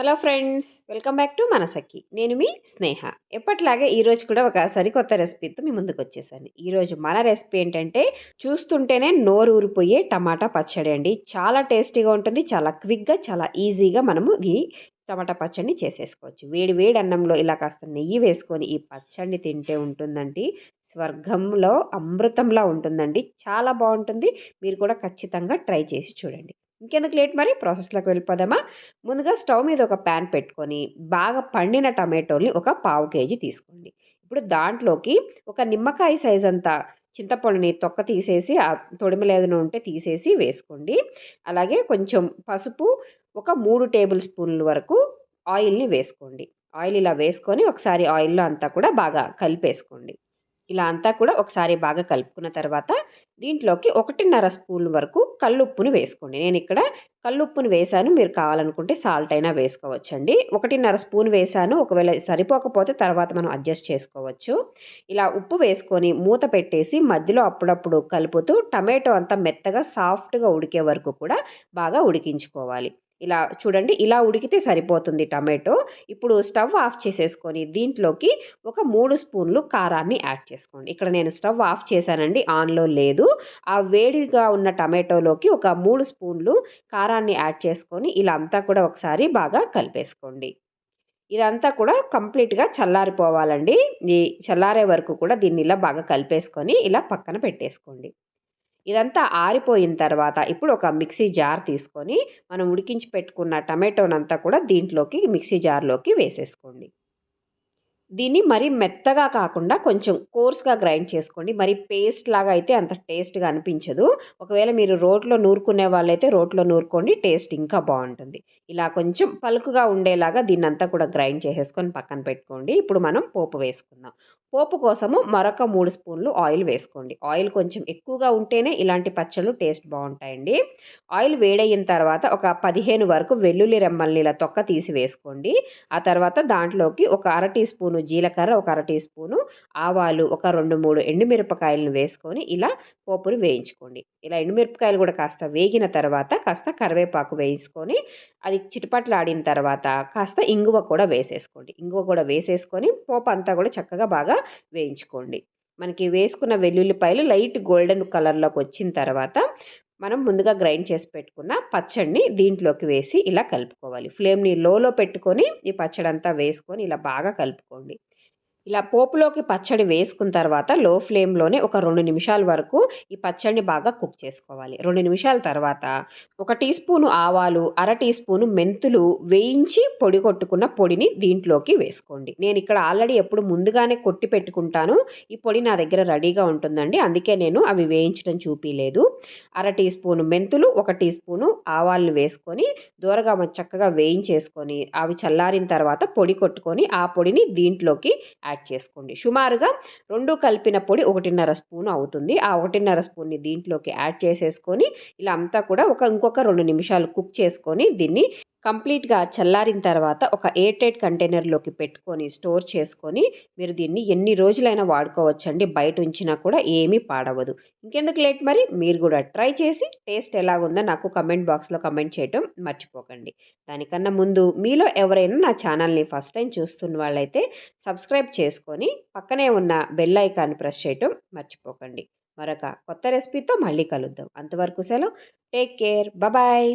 Hello friends welcome back to మనసకి నేను మీ స్నేహ. ఎప్పట్లాగే ఈరోజు కూడా ఒక సరికొత్త రెసిపీతో మీ ముందుకు వచ్చేసాను ఈరోజు మన రెసిపీ ఏంటంటే చూస్తుంటేనే నోరు ఊరిపోయే టమాటా పచ్చడి అండి. చాలా టేస్టీగా ఉంటుంది చాలా క్విక్గా చాలా ఈజీగా మనము ఈ టమాటా పచ్చడిని చేసేసుకోవచ్చు. వేడి వేడి అన్నంలో ఇలా కాస్త నెయ్యి వేసుకొని ఈ పచ్చడిని తింటే ఉంటుందండి. స్వర్గంలో అమృతంలా ఉంటుందండి. చాలా బాగుంటుంది. మీరు కూడా ఖచ్చితంగా ట్రై చేసి చూడండి. ఇంకెందుకు లేట్ మరి? ప్రాసెస్లోకి వెళ్ళిపోదామా? ముందుగా స్టవ్ మీద ఒక ప్యాన్ పెట్టుకొని బాగా పండిన టమాటోల్ని ఒక పావు కేజీ తీసుకోండి. ఇప్పుడు దాంట్లోకి ఒక నిమ్మకాయ సైజ్ అంతా చింతపండుని తొక్క తీసేసి ఆ తొడిమలేదన ఉంటే తీసేసి వేసుకోండి. అలాగే కొంచెం పసుపు ఒక మూడు టేబుల్ స్పూన్ల వరకు ఆయిల్ని వేసుకోండి. ఆయిల్ ఇలా వేసుకొని ఒకసారి ఆయిల్లో అంతా కూడా బాగా కలిపేసుకోండి. ఇలా అంతా కూడా ఒకసారి బాగా కలుపుకున్న తర్వాత దీంట్లోకి ఒకటిన్నర స్పూన్ వరకు కల్లుప్పుని వేసుకోండి. నేను ఇక్కడ కల్లుప్పుని వేసాను. మీరు కావాలనుకుంటే సాల్ట్ అయినా వేసుకోవచ్చండి. ఒకటిన్నర స్పూన్ వేసాను. ఒకవేళ సరిపోకపోతే తర్వాత మనం అడ్జస్ట్ చేసుకోవచ్చు. ఇలా ఉప్పు వేసుకొని మూత పెట్టేసి మధ్యలో అప్పుడప్పుడు కలుపుతూ టమాటో అంతా మెత్తగా సాఫ్ట్గా ఉడికే వరకు కూడా బాగా ఉడికించుకోవాలి. ఇలా చూడండి ఇలా ఉడికితే సరిపోతుంది టమాటో. ఇప్పుడు స్టవ్ ఆఫ్ చేసేసుకొని దీంట్లోకి ఒక మూడు స్పూన్లు కారాన్ని యాడ్ చేసుకోండి. ఇక్కడ నేను స్టవ్ ఆఫ్ చేశానండి ఆన్లో లేదు. ఆ వేడిగా ఉన్న టమాటోలోకి ఒక మూడు స్పూన్లు కారాన్ని యాడ్ చేసుకొని ఇలా అంతా కూడా ఒకసారి బాగా కలిపేసుకోండి. ఇదంతా కూడా కంప్లీట్గా చల్లారిపోవాలండి. ఈ చల్లారే వరకు కూడా దీన్ని ఇలా బాగా కలిపేసుకొని ఇలా పక్కన పెట్టేసుకోండి. ఇదంతా ఆరిపోయిన తర్వాత ఇప్పుడు ఒక మిక్సీ జార్ తీసుకొని మనం ఉడికించి పెట్టుకున్న టమాటోనంతా కూడా దీంట్లోకి మిక్సీ జార్లోకి వేసేసుకోండి. దీన్ని మరీ మెత్తగా కాకుండా కొంచెం కోర్స్గా గ్రైండ్ చేసుకోండి. మరి పేస్ట్ లాగా అయితే అంత టేస్ట్గా అనిపించదు. ఒకవేళ మీరు రోట్లో నూరుకునే వాళ్ళైతే రోట్లో నూరుకోండి టేస్ట్ ఇంకా బాగుంటుంది. ఇలా కొంచెం పలుకుగా ఉండేలాగా దీన్ని అంతా కూడా గ్రైండ్ చేసేసుకొని పక్కన పెట్టుకోండి. ఇప్పుడు మనం పోపు వేసుకుందాం. పోపు కోసము మరొక మూడు స్పూన్లు ఆయిల్ వేసుకోండి. ఆయిల్ కొంచెం ఎక్కువగా ఉంటేనే ఇలాంటి పచ్చళ్ళు టేస్ట్ బాగుంటాయండి. ఆయిల్ వేడయిన తర్వాత ఒక పదిహేను వరకు వెల్లుల్లి రెమ్మల్ని ఇలా తొక్క తీసి వేసుకోండి. ఆ తర్వాత దాంట్లోకి ఒక అర టీ స్పూన్ జీలకర్ర ఒక అర టీ స్పూను ఆవాలు ఒక రెండు మూడు ఎండుమిరపకాయలను వేసుకొని ఇలా పోపును వేయించుకోండి. ఇలా ఎండుమిరపకాయలు కూడా కాస్త వేగిన తర్వాత కాస్త కరివేపాకు వేయించుకొని అది చిటపట్లాడిన తర్వాత కాస్త ఇంగువ కూడా వేసేసుకోండి. ఇంగువ కూడా వేసేసుకొని పోపు అంతా కూడా చక్కగా బాగా వేయించుకోండి. మనకి వేసుకున్న వెల్లుల్లిపాయలు లైట్ గోల్డెన్ కలర్లోకి వచ్చిన తర్వాత మనం ముందుగా గ్రైండ్ చేసి పెట్టుకున్న పచ్చడిని దీంట్లోకి వేసి ఇలా కలుపుకోవాలి. ఫ్లేమ్ని లోలో పెట్టుకొని ఈ పచ్చడి అంతా వేసుకొని ఇలా బాగా కలుపుకోండి. ఇలా పోపులోకి పచ్చడి వేసుకున్న తర్వాత లో ఫ్లేమ్లోనే ఒక రెండు నిమిషాల వరకు ఈ పచ్చడిని బాగా కుక్ చేసుకోవాలి. రెండు నిమిషాల తర్వాత ఒక టీ స్పూను ఆవాలు అర టీ స్పూను మెంతులు వేయించి పొడి కొట్టుకున్న పొడిని దీంట్లోకి వేసుకోండి. నేను ఇక్కడ ఆల్రెడీ ఎప్పుడు ముందుగానే కొట్టి పెట్టుకుంటాను. ఈ పొడి నా దగ్గర రెడీగా ఉంటుందండి. అందుకే నేను అవి వేయించడం చూపించలేదు అర టీ స్పూను మెంతులు ఒక టీ స్పూను ఆవాలను వేసుకొని దూరగా చక్కగా వేయించేసుకొని అవి చల్లారిన తర్వాత పొడి కొట్టుకొని ఆ పొడిని దీంట్లోకి యాడ్ చేసుకోండి. సుమారుగా రెండు కలిపిన పొడి ఒకటిన్నర స్పూన్ అవుతుంది. ఆ ఒకటిన్నర స్పూన్ని దీంట్లోకి యాడ్ చేసేసుకొని ఇలా అంతా కూడా ఒక ఇంకొక రెండు నిమిషాలు కుక్ చేసుకొని దీన్ని కంప్లీట్గా చల్లారిన తర్వాత ఒక ఎయిర్ టైట్ కంటైనర్లోకి పెట్టుకొని స్టోర్ చేసుకొని మీరు దీన్ని ఎన్ని రోజులైనా వాడుకోవచ్చండి. బయట ఉంచినా కూడా ఏమీ పాడవదు ఇంకెందుకు లేట్ మరి? మీరు కూడా ట్రై చేసి టేస్ట్ ఎలాగుందో నాకు కమెంట్ బాక్స్లో కమెంట్ చేయటం మర్చిపోకండి. దానికన్నా ముందు మీలో ఎవరైనా నా ఛానల్ని ఫస్ట్ టైం చూస్తున్న వాళ్ళైతే సబ్స్క్రైబ్ చేసుకొని పక్కనే ఉన్న బెల్ ఐకాన్ ప్రెస్ చేయటం మర్చిపోకండి. మరొక కొత్త రెసిపీతో మళ్ళీ కలుద్దాం. అంతవరకు సెలవు. Take care. బాయ్.